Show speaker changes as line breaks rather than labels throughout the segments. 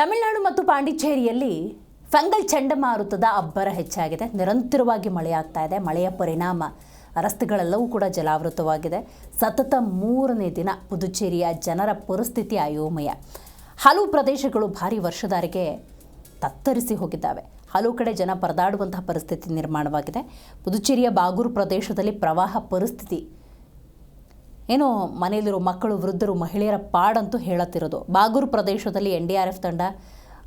ತಮಿಳುನಾಡು ಮತ್ತು ಪಾಂಡಿಚೇರಿಯಲ್ಲಿ ಫಂಗಲ್ ಚಂಡಮಾರುತದ ಅಬ್ಬರ ಹೆಚ್ಚಾಗಿದೆ. ನಿರಂತರವಾಗಿ ಮಳೆಯಾಗ್ತಾ ಇದೆ. ಮಳೆಯ ಪರಿಣಾಮ ರಸ್ತೆಗಳೆಲ್ಲವೂ ಕೂಡ ಜಲಾವೃತವಾಗಿದೆ. ಸತತ ಮೂರನೇ ದಿನ ಪುದುಚೇರಿಯ ಜನರ ಪರಿಸ್ಥಿತಿ ಅಯೋಮಯ. ಹಲವು ಪ್ರದೇಶಗಳು ಭಾರಿ ವರ್ಷಧಾರಿಗೆ ತತ್ತರಿಸಿ ಹೋಗಿದ್ದಾವೆ. ಹಲವು ಕಡೆ ಜನ ಪರದಾಡುವಂತಹ ಪರಿಸ್ಥಿತಿ ನಿರ್ಮಾಣವಾಗಿದೆ. ಪುದುಚೇರಿಯ ಬಾಗೂರು ಪ್ರದೇಶದಲ್ಲಿ ಪ್ರವಾಹ ಪರಿಸ್ಥಿತಿ ಏನೋ ಮನೆಯಲ್ಲಿರೋ ಮಕ್ಕಳು, ವೃದ್ಧರು, ಮಹಿಳೆಯರ ಪಾಡಂತೂ ಹೇಳತ್ತಿರೋದು. ಬಾಗೂರು ಪ್ರದೇಶದಲ್ಲಿ ಎನ್ ಡಿ ಆರ್ ಎಫ್ ತಂಡ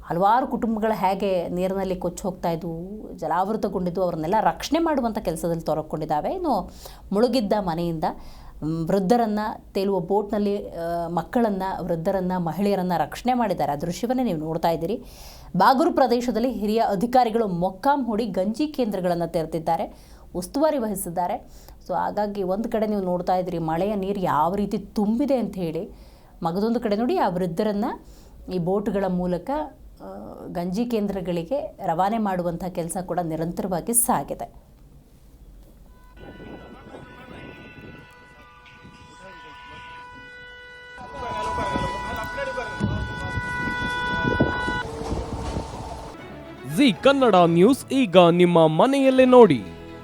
ಹಲವಾರು ಕುಟುಂಬಗಳು ಹೇಗೆ ನೀರಿನಲ್ಲಿ ಕೊಚ್ಚಿ ಹೋಗ್ತಾ ಇದ್ವು, ಜಲಾವೃತಗೊಂಡಿದ್ದು, ಅವ್ರನ್ನೆಲ್ಲ ರಕ್ಷಣೆ ಮಾಡುವಂಥ ಕೆಲಸದಲ್ಲಿ ತೊರಕೊಂಡಿದ್ದಾವೆ ಇನ್ನು ಮುಳುಗಿದ್ದ ಮನೆಯಿಂದ ವೃದ್ಧರನ್ನು ತೇಲುವ ಬೋಟ್ನಲ್ಲಿ ಮಕ್ಕಳನ್ನು, ವೃದ್ಧರನ್ನು, ಮಹಿಳೆಯರನ್ನು ರಕ್ಷಣೆ ಮಾಡಿದ್ದಾರೆ. ಆ ದೃಶ್ಯವನ್ನೇ ನೀವು ನೋಡ್ತಾ ಇದ್ದೀರಿ. ಬಾಗೂರು ಪ್ರದೇಶದಲ್ಲಿ ಹಿರಿಯ ಅಧಿಕಾರಿಗಳು ಮೊಕ್ಕಾಂ ಹೂಡಿ ಗಂಜಿ ಕೇಂದ್ರಗಳನ್ನು ತೆರೆದಿದ್ದಾರೆ. ಉಸ್ತುವಾರಿ ವಹಿಸಿದ್ದಾರೆ. ಸೊ ಹಾಗಾಗಿ ಒಂದು ಕಡೆ ನೀವು ನೋಡ್ತಾ ಇದ್ದೀರಿ, ಮಳೆಯ ನೀರು ಯಾವ ರೀತಿ ತುಂಬಿದೆ ಅಂತ ಹೇಳಿ. ಮಗದೊಂದು ಕಡೆ ನೋಡಿ, ಆ ವೃದ್ಧರನ್ನು ಈ ಬೋಟ್ಗಳ ಮೂಲಕ ಗಂಜಿ ಕೇಂದ್ರಗಳಿಗೆ ರವಾನೆ ಮಾಡುವಂಥ ಕೆಲಸ ಕೂಡ ನಿರಂತರವಾಗಿ ಸಾಗಿದೆ.
ಜಿ ಕನ್ನಡ ನ್ಯೂಸ್ ಈಗ ನಿಮ್ಮ ಮನೆಯಲ್ಲೇ ನೋಡಿ.